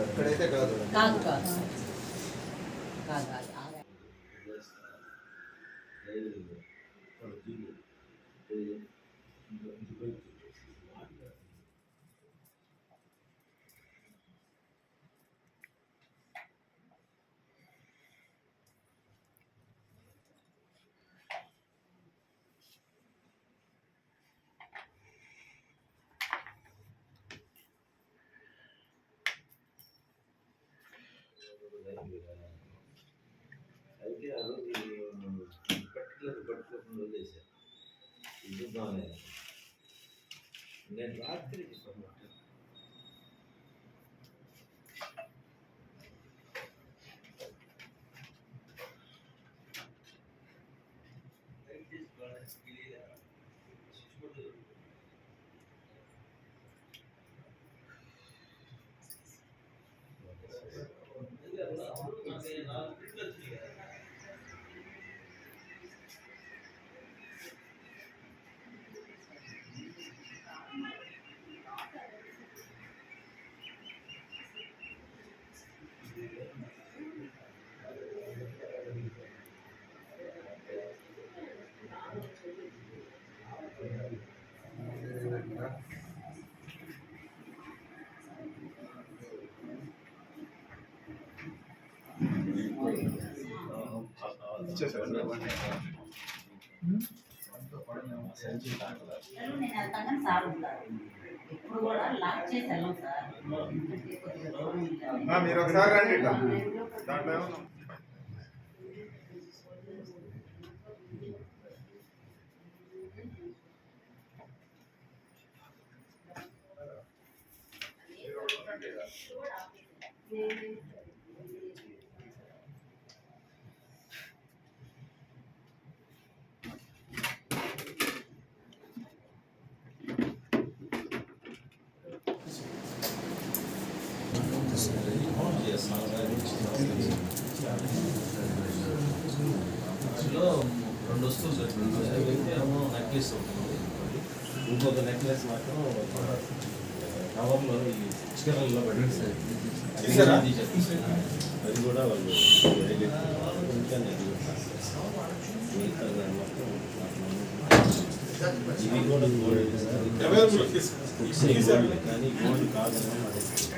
అక్కడైతే కాదు కాదు కాదు కాదు కాదు అయితే ఆ రోజు పర్టికులర్ పర్టికులర్ వదిలేసా ఇది బాగానే నేను రాత్రి సంచి తాకలా నేను 对，然后这个铁。మీరు ఒకసారి రండి ఇట్లా. దాంట్లో ఏమన్నా అందులో రెండు వస్తువులు పెట్టింది ఏమో నెక్లెస్ ఉంటుంది ఇంకొక నెక్లెస్ మాత్రం కవర్లో ఈ పెట్టారు తీసారా? అది కూడా వాళ్ళు ఇంకా ఇది కూడా గోల్డ్ కానీ గోల్డ్ కాదని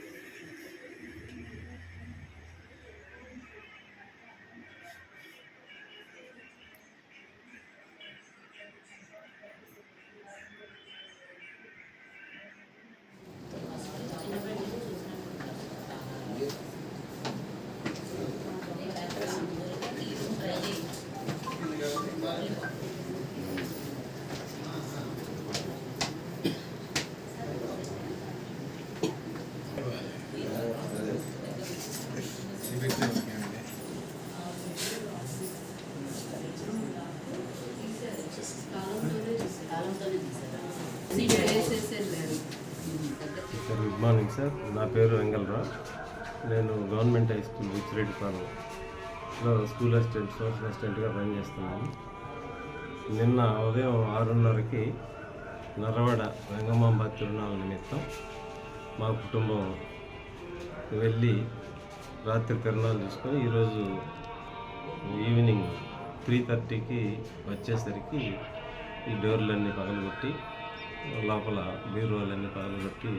గుడ్ మార్నింగ్ సార్. నా పేరు వెంగళరావు. నేను గవర్నమెంట్ హై స్కూల్ విచ్చిరెడ్డిపాలెంలో స్కూల్ అసిస్టెంట్ సోషల్ అసిస్టెంట్గా పనిచేస్తున్నాను నిన్న ఉదయం ఆరున్నరకి నర్రవాడ వెంగమాంబ తిరునాళ్ళ నిమిత్తం మా కుటుంబం వెళ్ళి రాత్రి తిరునాళ్ళు చూసుకొని ఈరోజు ఈవినింగ్ త్రీ థర్టీకి వచ్చేసరికి ఈ డోర్లన్నీ పగలగొట్టి లోపల బీరువాలన్నీ పగలగొట్టి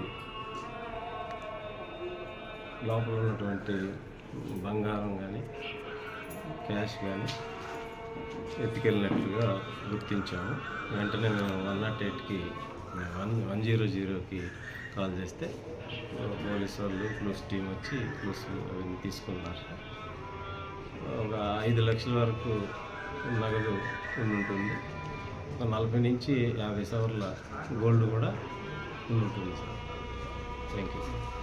లోపల ఉన్నటువంటి బంగారం కానీ క్యాష్ కానీ ఎత్తుకెళ్ళినట్లుగా గుర్తించాము. వెంటనే మేము వన్ నాట్ ఎయిట్కి వన్ వన్ జీరో జీరోకి కాల్ చేస్తే పోలీసు వాళ్ళు క్లూస్ టీం వచ్చి క్లూస్ అవన్నీ తీసుకున్నారు ఒక ఐదు లక్షల వరకు నగదు ఉంటుంది ఒక నలభై నుంచి యాభై సవర్ల గోల్డ్ కూడా ఉంటుంది సార్. Thank you sir.